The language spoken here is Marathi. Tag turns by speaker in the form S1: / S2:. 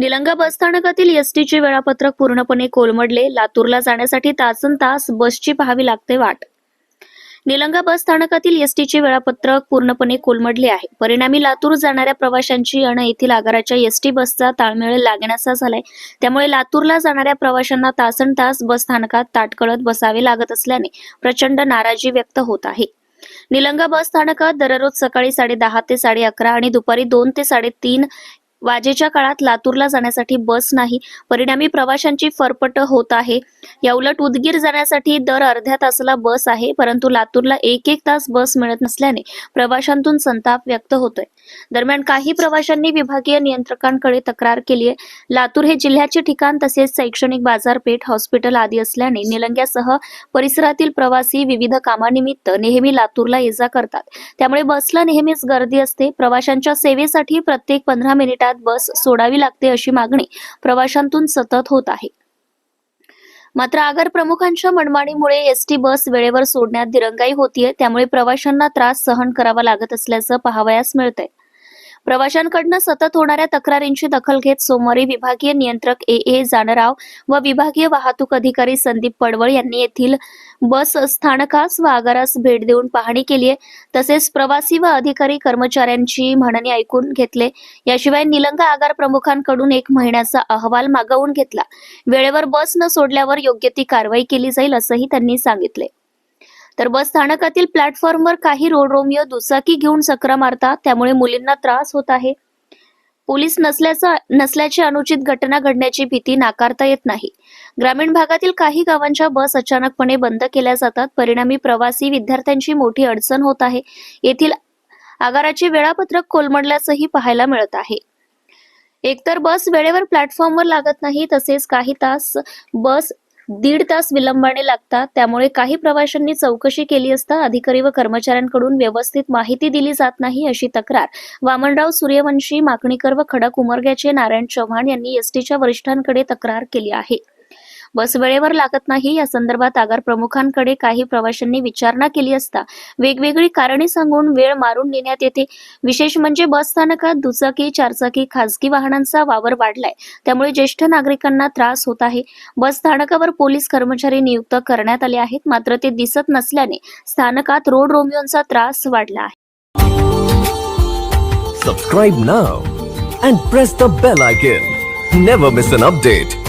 S1: निलंगा बसस्थानकातील एसटीचे वेळापत्रक पूर्णपणे कोलमडले. लातूरला जाण्यासाठी तासन तास बसची पाहावी लागते वाट. निलंगा बस स्थानकातील एसटीचे वेळापत्रक पूर्णपणे कोलमडले आहे. परिणामी लातूर जाणाऱ्या प्रवाशांची आणि येथील आगाराच्या एसटी बसचा ताळमेळ लागण्याचा झालाय. त्यामुळे लातूरला जाणाऱ्या प्रवाशांना तासन तास बस स्थानकात ताटकळत बसावे लागत असल्याने प्रचंड नाराजी व्यक्त होत आहे. निलंगा बस स्थानकात दररोज सकाळी साडे दहा ते साडे अकरा आणि दुपारी दोन ते साडेतीन वाजेच्या काळात लातूरला जाण्यासाठी बस नाही. परिणामी प्रवाशांची फरफट होत आहे. या उलट उदगीर जाण्यासाठी दर अर्ध्या तासाला बस आहे परंतु लातूरला एक एक तास बस मिळत नसल्याने प्रवाशांतून संताप व्यक्त होतोय. दरम्यान काही प्रवाशांनी विभागीय नियंत्रकांकडे तक्रार केली आहे. लातूर हे जिल्ह्याचे ठिकाण तसेच शैक्षणिक बाजारपेठ हॉस्पिटल आदी असल्याने निलंग्यासह परिसरातील प्रवासी विविध कामानिमित्त नेहमी लातूरला ये जा करतात. त्यामुळे बसला नेहमीच गर्दी असते. प्रवाशांच्या सेवेसाठी प्रत्येक पंधरा मिनिटात बस सोडावी लागते अशी मागणी प्रवाशांतून सतत होत आहे. मात्र आगार प्रमुखांच्या मनमाणीमुळे एसटी बस वेळेवर सोडण्यात दिरंगाई होतीये त्यामुळे प्रवाशांना त्रास सहन करावा लागत असल्याचं पाहावयास मिळतंय. प्रवाशांकडनं सतत होणाऱ्या तक्रारींची दखल घेत सोमवारी विभागीय नियंत्रक ए ए जानराव व विभागीय वाहतूक अधिकारी संदीप पडवळ यांनी येथील बस स्थानकास व आगारास भेट देऊन पाहणी केली आहे. तसेच प्रवासी व अधिकारी कर्मचाऱ्यांची म्हणणी ऐकून घेतले. याशिवाय निलंगा आगार प्रमुखांकडून एक महिन्याचा अहवाल मागवून घेतला. वेळेवर बस न सोडल्यावर योग्य ती कारवाई केली जाईल असंही त्यांनी सांगितले. तर बस स्थानकातील प्लॅटफॉर्मवर काही रोड रोमिओ दुचाकी घेऊन चक्रा मारतात त्यामुळे मुलींना त्रास होत आहे. पोलीस नसल्याचा नसल्याची अनुचित घटना घडण्याची भीती नाकारता येत नाही. ग्रामीण भागातील काही गावांच्या बस अचानकपणे बंद केल्या जातात. परिणामी प्रवासी विद्यार्थ्यांची मोठी अडचण होत आहे. येथील आगाराचे वेळापत्रक कोलमडल्याचंही पाहायला मिळत आहे. एकतर बस वेळेवर प्लॅटफॉर्मवर लागत नाही तसेच काही तास बस दीड तास विलंबाने लागतात. त्यामुळे काही प्रवाशांनी चौकशी केली असता अधिकारी व कर्मचाऱ्यांकडून व्यवस्थित माहिती दिली जात नाही अशी तक्रार वामनराव सूर्यवंशी माकणीकर व खडक उमरग्याचे नारायण चव्हाण यांनी एसटीच्या वरिष्ठांकडे तक्रार केली आहे. बस वेळेवर लागत नाही. या संदर्भात आगार प्रमुखांकडे काही प्रवाशांनी विचारणा केली असता वेगवेगळी कारणे सांगून वेळ मारून नेण्यात येते. विशेष म्हणजे बस स्थानकात दुचाकी चारचाकी खासगी वाहनांचा वावर वाढलाय. त्यामुळे ज्येष्ठ नागरिकांना त्रास होत आहे. बस स्थानकावर पोलीस कर्मचारी नियुक्त करण्यात आले आहेत. मात्र ते दिसत नसल्याने स्थानकात रोड रोमियोंचा त्रास वाढला आहे.
S2: Subscribe now and press the bell icon. Never miss an update.